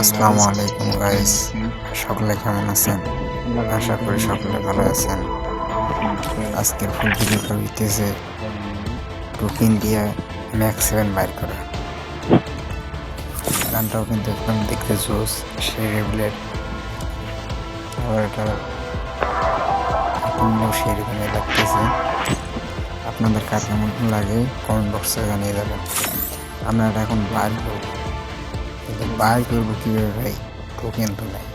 আসসালামু আলাইকুম গাইস সকলে কেমন আছেন? আশা করি সকলে ভালো আছেন। আজকে ফুল ভিডিওটা হইতেছে টোকেন দিয়ে ম্যাক্স সেভেন বাইর করা। গানটাও কিন্তু একদম দেখতে জোস সেই লেভেলের আবার এটা সেই রকমই লাগতেছে। আপনাদের কার কেমন লাগে কমেন্ট বক্সে জানিয়ে দেবেন। আমরা এটা এখন বাইর করব। কিন্তু বাইর করব কীভাবে ভাই? টোকেন তো নাই।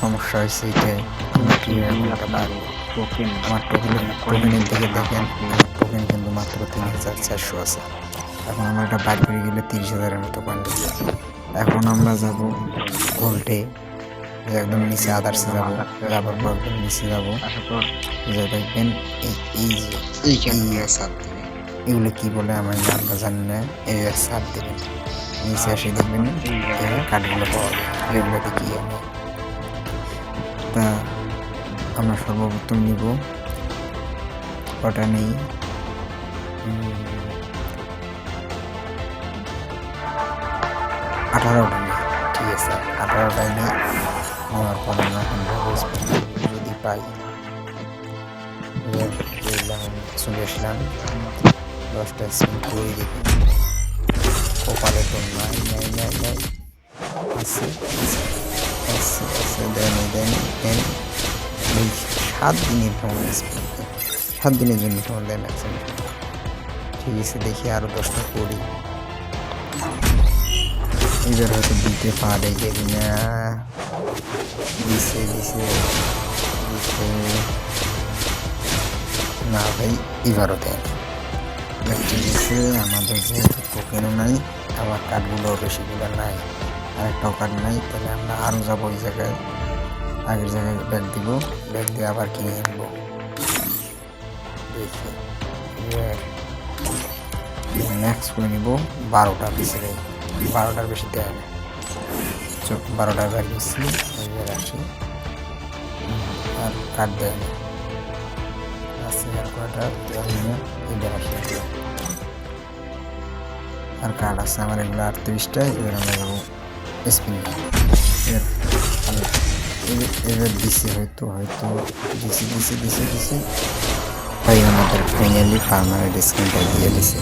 সমস্যা হয়েছে এটাই। আমরা কীভাবে করব? টোকেন আমার টোকেনের টোকেনের দিকে দেখেন টোকেন কিন্তু মাত্র তিন হাজার চারশো আছে। এখন আমরা এটা বাইর করে গেলে তিরিশ হাজারের মতো পয়েন্ট এখন আমরা যাব গোল্ডে একদম নিচে আদার্সে যাব। যাবার পর একদম নিচে যাব। যে দেখবেন এই এই সাপ দেবেন এগুলো কি বলে আমার নামটা জানি না। এই সাপ দেবেন নিচে এসে দেখবেন কাঠগুলো পাওয়া যায় কি হবে তা আমরা সর্বপ্রথম নিব কটা নেই আঠারোটা নেই ঠিক আছে আঠারোটাই নেই নেওয়ার পর এখন যদি পাই চলে আসলাম দশটা স্পিন করে দেখি কপালে তো নাই নাই নাই নাই আছে আছে আছে আছে দেন দেন দেন এই সাত দিনের কেমন স্পিন সাত দিনের জন্য কেমন দেন আছে ঠিক আছে দেখি আরও দশটা করি এবার হয়তো দিতে পারে দেখি না দিছে দিছে দিছে না ভাই এবারও দেয় না ঠিক আছে আমাদের যেহেতু টোকেনও নাই, আবার কার্ডগুলো বেশিগুলো নাই আরেকটাও কার্ড নাই, তাহলে আমরা আরও যাব ওই জায়গায়। আগের জায়গায় ব্যাগ দিব, ব্যাগ দিয়ে আবার কিনে আনব। ম্যাক্স করে নিব বারোটা বেশি বারোটার বেশি দেয় চোখ বারোটার ব্যাগ দিচ্ছি আসি আর কার্ড দেয় আছে, আর কয়টা? জানি না এবার আসি আর কার্ড আছে, আমার এগুলো আটত্রিশটা, এবার আমরা যাব স্পিন এবার দিছি হয়তো হয়তো দিছি দিছি দিছি দিছি। তাই আমাদের ফাইনালি পারমানেন্ট স্ক্রিনটা দিয়ে দিছে।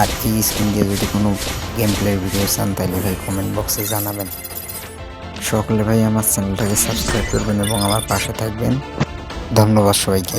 আর এই স্ক্রিন দিয়ে যদি কোনো গেম প্লের ভিডিও চান তাহলে ভাই কমেন্ট বক্সে জানাবেন। সকলে ভাই, আমার চ্যানেলটাকে সাবস্ক্রাইব করবেন এবং আমার পাশে থাকবেন। ধন্যবাদ সবাইকে।